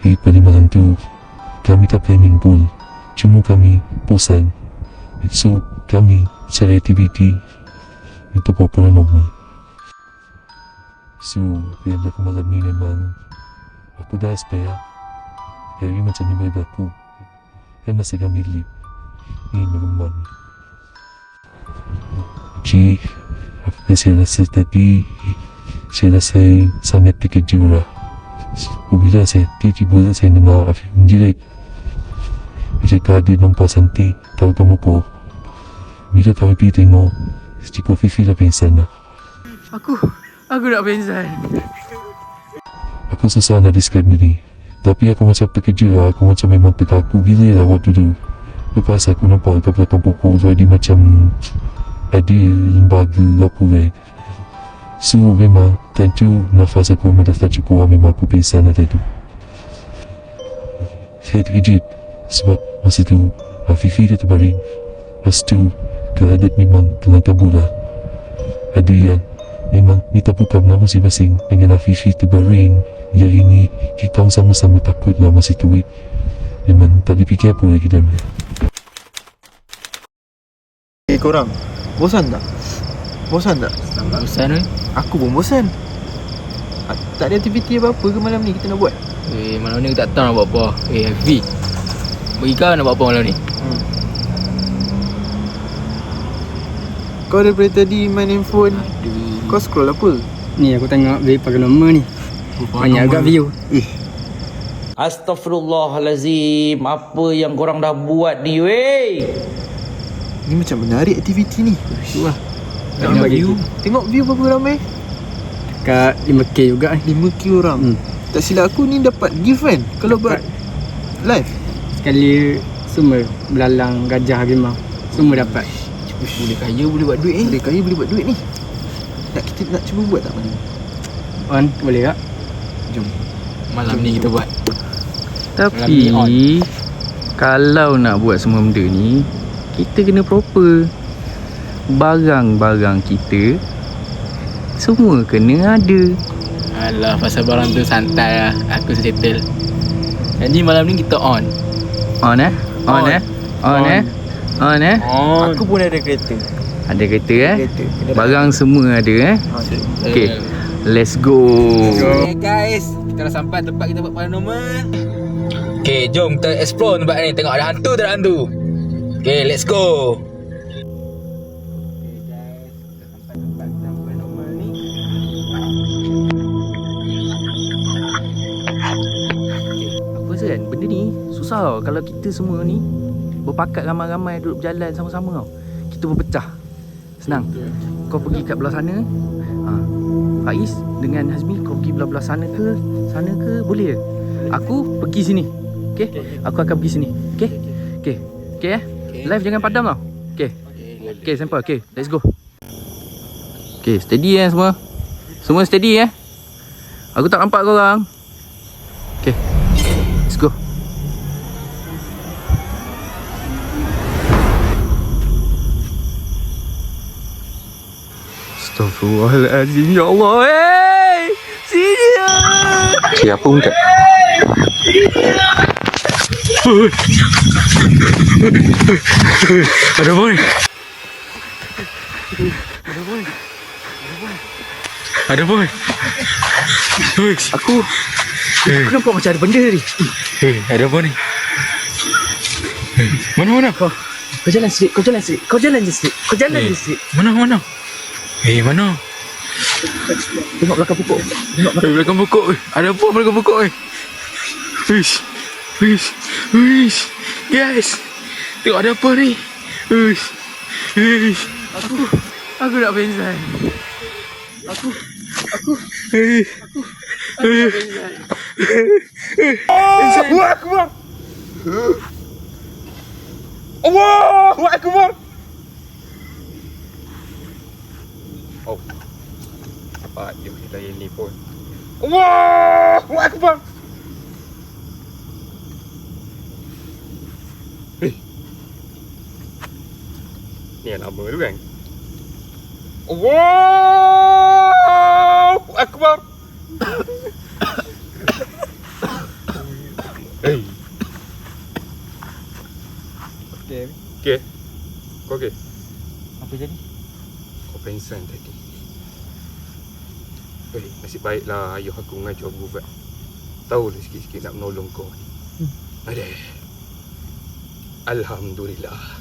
Pada malam tu Kami tak planning pun Cuma kami bosan. So kami cari aktiviti Untuk buat paranormal So Bila aku malam ni memang Aku dah spare Harry macam ni baik aku Kan masa kami leave Ni ni Cik Apa yang saya rasa tadi Saya rasa sangat terkejut lah Bila saya tiba-tiba saya dengar Afif menjerit Dia cakap dia nampak cantik Tahu kamu apa? Bila tahu pergi tengok Cikgu Fifi dah pingsan lah Aku Aku nak pingsan. Aku susah nak describe diri Tapi aku macam terkejut lah. Aku macam memang terkaku gila lah waktu tu. Lepas aku nampak dekat belakang pokok Ada macam Ada lembaga apa kan So memang Time tu nafas aku memang dah tak cukup lah Memang aku pingsan lah tadi. Tu Saya terkejut Sebab masa tu Afifi dia terbaring. Lepas tu Keadaan memang telah kabur lah. Ada yang Memang minta bukan nama masing-masing. Dengan Afifi terbaring Yang ini Kita orang sama-sama takut lah masa tu eh. Memang tak dipikir apa lagi dalam dia. Eh korang Bosan tak? Bosan tak? Bosan ni Aku pun bosan. Ah, Tak ada aktiviti apa-apa ke malam ni kita nak buat? Eh malam ni aku tak tahu nak buat apa. Eh Hafiz Bagi kau nak buat apa malam ni? Kau daripada tadi main handphone. Aduh. Kau scroll apa? Ni aku tengok view paranormal ni. Banyak agak view. Eh, Astaghfirullahalazim. Apa yang korang dah buat ni weh? Ni macam menarik aktiviti ni. Tu lah. Tengok bagi view Tengok view berapa ramai? Dekat 5K juga ni. 5k orang Hmm. Tak silap aku ni dapat gift kan? Kalau buat live Sekali semua belalang, gajah, harimau. Semua dapat. Boleh kaya boleh buat duit eh Boleh kaya boleh buat duit ni Nak kita nak cuba buat tak ni? On, boleh tak? Jom Malam ni kita buat Tapi Kalau nak buat semua benda ni Kita kena proper Barang-barang kita Semua kena ada Alah pasal barang tu santai lah Aku settle Jadi malam ni kita on On eh? On, On. eh? On, On. eh? On eh? On Aku pun ada kereta Ada kereta eh? Kereta. Barang semua ada eh? Ada. Okay. Let's go Okay guys Kita dah sampai tempat kita buat paranormal Okay jom kita explore tempat ni Tengok ada hantu tak ada hantu Okay let's go Apa kan benda ni susah tau. Kalau kita semua ni Berpakat ramai-ramai duduk berjalan sama-sama tau. Kita berpecah Senang. Kau pergi kat belah sana. Ha. Faiz dengan Hazmi Kau pergi belah-belah sana ke Sana ke Boleh ke Aku pergi sini. Okay Aku akan pergi sini. Okay Okay Okay eh? Live jangan padam tau. Okay Okay sample Okay let's go. Okay steady eh semua? Semua steady eh? Aku tak nampak korang. Okay Astaghfirullahaladzim Ya Allah Hey! Sini Okay apa pun tak Ada boy. Ada boy. Aku Aku nampak macam ada benda ni Hey ada apa ni. Mana mana? Kau jalan sikit, kau jalan sikit. Kau jalan je sikit. Kau jalan je sikit. Mana mana Eh mana? Tengok belakang pokok. Tengok Eh belakang pokok. Ada apa belakang pokok eh? Wish Wish Wish Guys Tengok ada apa ni? Wish Wish Aku Aku nak pingsan Aku Aku Eh Eh. Allahu Akbar Allahu Akbar Apa dia kita ini pun. Allahu Akbar Ni yang lama tu kan? Allahu Akbar Hei, Okay. okey. Kau okey? Apa jadi? Pengsan tadi. Hei, nasib baiklah ayah aku mengajar berubat. Tahu lah sikit-sikit nak menolong kau ni. Ada. Alhamdulillah.